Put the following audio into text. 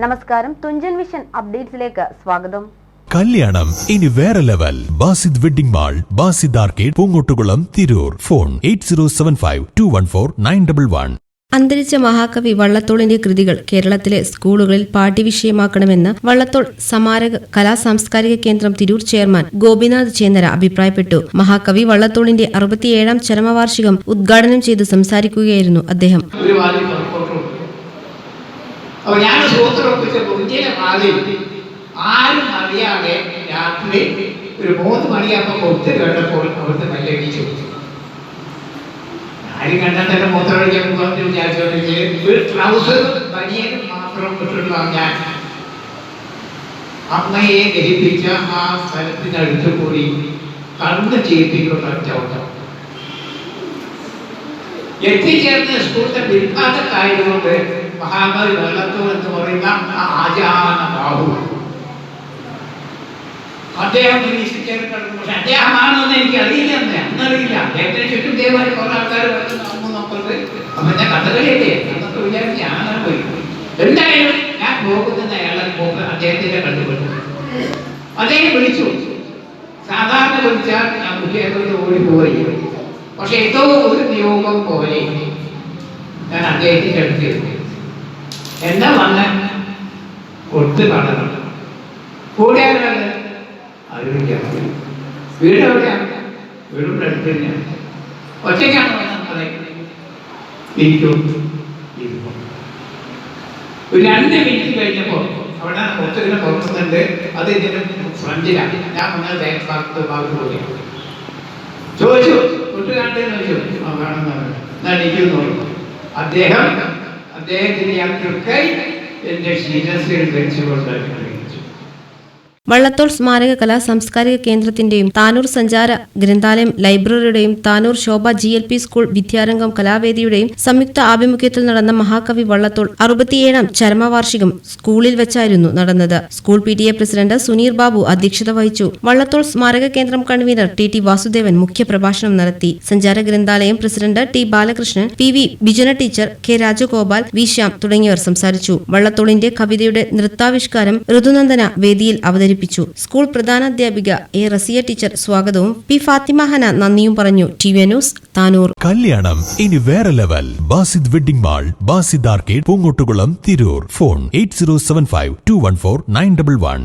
നമസ്കാരം. തുഞ്ചൻ വിഷൻ അപ്ഡേറ്റ്സിലേക്ക് സ്വാഗതം. കല്യാണം. ഇനി വേറെ level. Basid wedding mall Basid arcade Poongottukulam Tirur. Phone eight zero seven five two one four nine double one. അന്തരിച്ച മഹാകവി വള്ളത്തോളിന്റെ കൃതികൾ കേരളത്തിലെ സ്കൂളുകളിൽ പാഠ്യവിഷയമാക്കണമെന്ന് വള്ളത്തോൾ സമാരക കലാ സാംസ്കാരിക കേന്ദ്രം തിരൂർ ചെയർമാൻ ഗോപിനാഥ് ചേന്നര അഭിപ്രായപ്പെട്ടു. മഹാകവി വള്ളത്തോളിന്റെ അറുപത്തിയേഴാം ചരമവാർഷികം ഉദ്ഘാടനം ചെയ്ത് സംസാരിക്കുകയായിരുന്നു അദ്ദേഹം. അപ്പൊ ഞാൻ സൂത്രപ്പിച്ച ഇന്ത്യയിലെ ആദ്യം ആരും അറിയാതെ രാത്രി ഒരു മൂന്ന് മണിയാകുമ്പോൾ കൊത്ത് കേട്ടപ്പോൾ അവിടുത്തെ മല്ലടിച്ചു ആരും കണ്ടാൽ തന്നെ മൂത്രമൊഴിക്കാൻ വിചാരിച്ചോണ്ടെങ്കിൽ ട്രൗസർ ബനിയനും മാത്രം ഇട്ടിട്ടുള്ള ഞാൻ. അമ്മയെ ദഹിപ്പിച്ച ആ സ്ഥലത്തിനടുത്ത് കൂടി കണ്ണ് ചെയ്യിപ്പിക്കുന്ന ചവിട്ടം എത്തിച്ചേർന്ന് സ്കൂളിന്റെ പിൻഭാഗത്തായതുകൊണ്ട് മഹാകവി വെള്ളത്തോൾ എന്ന് പറയുന്ന ആചാന ബാഹു. അദ്ദേഹം നിരീക്ഷിച്ചേർക്കണം പക്ഷെ അദ്ദേഹമാണെന്ന് എനിക്ക് അറിയില്ല എന്ന് അന്നറിയില്ല. അദ്ദേഹത്തിന് ചുറ്റും ദേവാലയ കുറെ ആൾക്കാർ നോക്കുന്നത് അപ്പൊ ഞാൻ കഥകളിയല്ലേ? എന്നൊക്കെ വിചാരിച്ച് ഞാനാണ് പോയി. എന്തായാലും ഞാൻ പോകുന്ന അയാളെ പോക്ക് അദ്ദേഹത്തിന്റെ കണ്ടുപിടിച്ചു അദ്ദേഹം വിളിച്ചു. സാധാരണ വിളിച്ചാൽ ഞാൻ ഓടി ഓടിപ്പോയി പക്ഷെ ഏതോ ഒരു നിയോഗം പോലെ ഞാൻ എത്തി. എന്താ വന്ന്? കൊടുത്ത് നടന്നു കൂടെ ആരാണ് അറിയില്ല വീട് എവിടെയാണ് വീടിന്റെ അടുത്ത് തന്നെയാണ് ഒറ്റയ്ക്കാണ്. ഒരു രണ്ട് മിനിറ്റ് കഴിഞ്ഞപ്പോൾ അവിടെ ഒത്തിരി പുറത്തുന്നുണ്ട് അത് ഇതിന് ഫ്രണ്ടിലാണ് ഞാൻ ബാക്ക് ഭാഗത്ത് ഭാഗത്ത് പോയി ചോദിച്ചു. കൂട്ടുകാരന്റെ ചോദിച്ചു. ആ വേണമെന്ന് ഞാൻ ഇരിക്കുന്നു അദ്ദേഹം അദ്ദേഹത്തിന് ഞാൻ തൃക്കൈ എന്റെ ശിരസിൽ വെച്ചുകൊണ്ട് വള്ളത്തോൾ സ്മാരക കലാ സാംസ്കാരിക കേന്ദ്രത്തിന്റെയും താനൂർ സഞ്ചാര ഗ്രന്ഥാലയം ലൈബ്രറിയുടെയും Tanur Shobha G L P school വിദ്യാരംഗം കലാവേദിയുടെയും സംയുക്ത ആഭിമുഖ്യത്തിൽ നടന്ന മഹാകവി വള്ളത്തോൾ അറുപത്തിയേഴാം ചരമവാർഷികം സ്കൂളിൽ വെച്ചായിരുന്നു നടന്നത്. School P T A president Suneer Babu അധ്യക്ഷത വഹിച്ചു. വള്ളത്തോൾ സ്മാരക കേന്ദ്രം കൺവീനർ ടി ടി വാസുദേവൻ മുഖ്യപ്രഭാഷണം നടത്തി. സഞ്ചാര ഗ്രന്ഥാലയം president T Balakrishnan P V Bijuna teacher K Rajagopal V Shyam തുടങ്ങിയവർ സംസാരിച്ചു. വള്ളത്തോളിന്റെ കവിതയുടെ നൃത്താവിഷ്കാരം ഋതുനന്ദന വേദിയിൽ അവതരിപ്പിച്ചു സ്കൂൾ പ്രധാനാധ്യാപിക എ റസിയ ടീച്ചർ സ്വാഗതവും പി ഫാത്തിമ ഹന നന്ദിയും പറഞ്ഞു. T V news Tanur. കല്യാണം ഇനി വേറെ level. Basid wedding mall Basid arcade Poongottukulam Tirur. Phone eight zero seven five two one four nine double one.